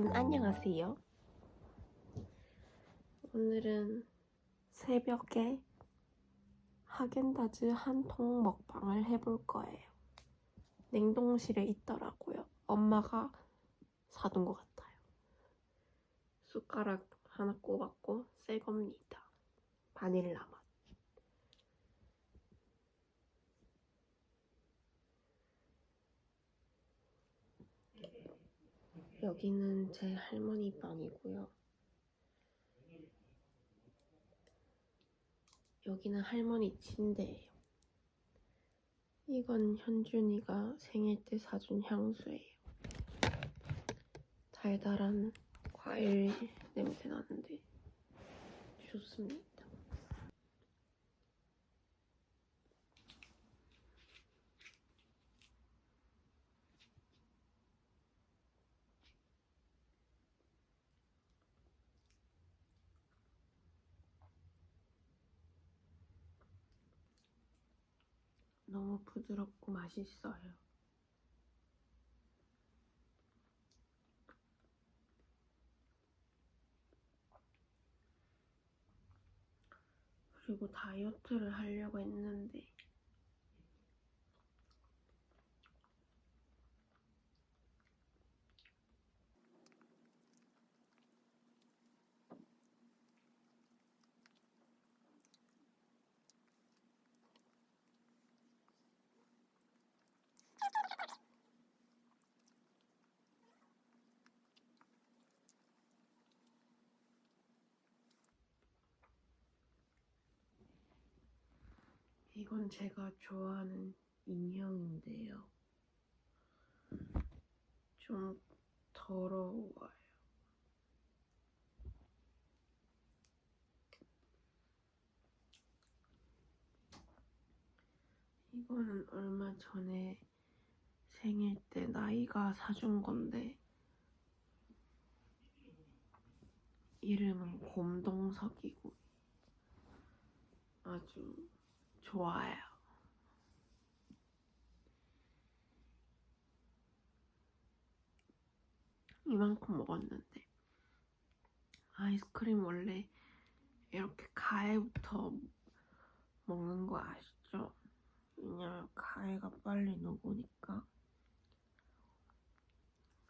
여러분 안녕하세요. 오늘은 새벽에 하겐다즈 한 통 먹방을 해볼 거예요. 냉동실에 있더라고요. 엄마가 사둔 것 같아요. 숟가락 하나 꼽았고 새 겁니다. 바닐라 맛. 여기는 제 할머니 방이고요. 여기는 할머니 침대예요. 이건 현준이가 생일 때 사준 향수예요. 달달한 과일 냄새 나는데 좋습니다. 너무 부드럽고 맛있어요. 그리고 다이어트를 하려고 했는데 이건 제가 좋아하는 인형인데요. 좀 더러워요. 이거는 얼마 전에 생일 때 나이가 사준 건데 이름은 곰동석이고 아주 좋아요. 이만큼 먹었는데 아이스크림 원래 이렇게 가해부터 먹는 거 아시죠? 왜냐면 가해가 빨리 녹으니까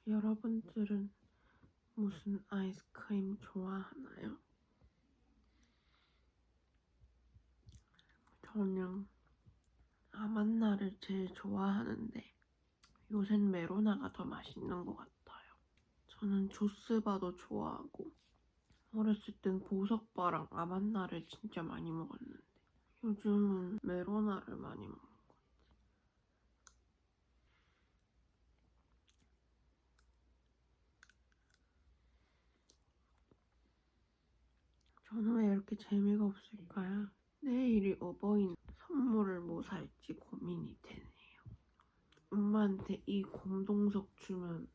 여러분들은 무슨 아이스크림 좋아하나요? 저는 아만나를 제일 좋아하는데 요샌 메로나가 더 맛있는 것 같아요. 저는 조스바도 좋아하고 어렸을 땐 보석바랑 아만나를 진짜 많이 먹었는데 요즘은 메로나를 많이 먹는 것 같아요. 저는 왜 이렇게 재미가 없을까요? 내일이 어버이 선물을 뭐 살지 고민이 되네요. 엄마한테 이 곰동석 주면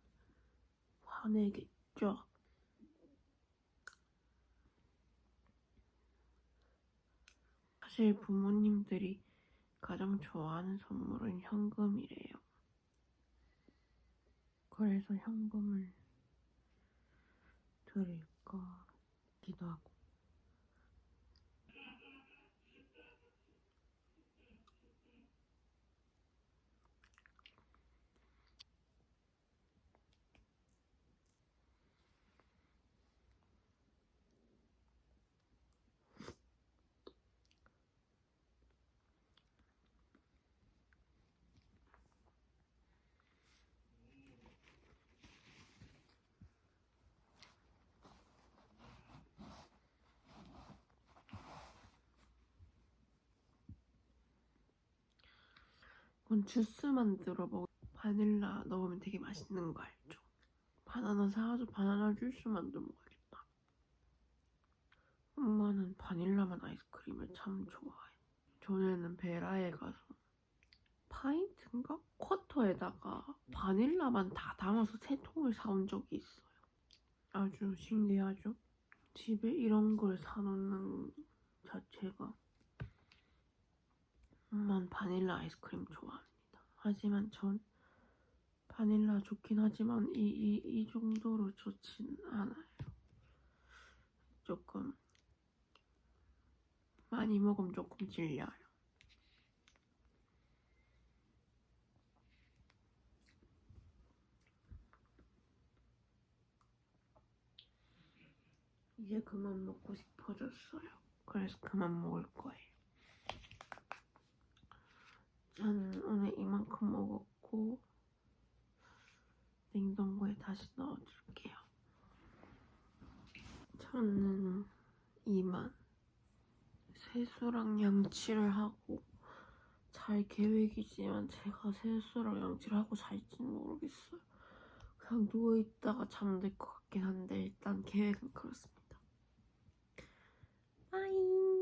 화내겠죠? 사실 부모님들이 가장 좋아하는 선물은 현금이래요. 그래서 현금을 드릴까 기도 하고. 이건 주스 만들어 먹 바닐라 넣으면 되게 맛있는 거 알죠? 바나나 사와서 바나나 주스 만들어 먹어야겠다. 엄마는 바닐라만 아이스크림을 참 좋아해. 전에는 베라에 가서 파인트인가? 쿼터에다가 바닐라만 다 담아서 세 통을 사온 적이 있어요. 아주 신기하죠? 집에 이런 걸 사놓는 자체가 엄마는 바닐라 아이스크림 좋아합니다. 하지만 전 바닐라 좋긴 하지만 이, 이, 이 정도로 좋진 않아요. 조금 많이 먹으면 조금 질려요. 이제 그만 먹고 싶어졌어요. 그래서 그만 먹을 거예요. 전 오늘 이만큼 먹었고 냉동고에 다시 넣어줄게요. 저는 이만 세수랑 양치를 하고 잘 계획이지만 제가 세수랑 양치를 하고 잘지는 모르겠어요. 그냥 누워있다가 잠들 것 같긴 한데 일단 계획은 그렇습니다. 빠잉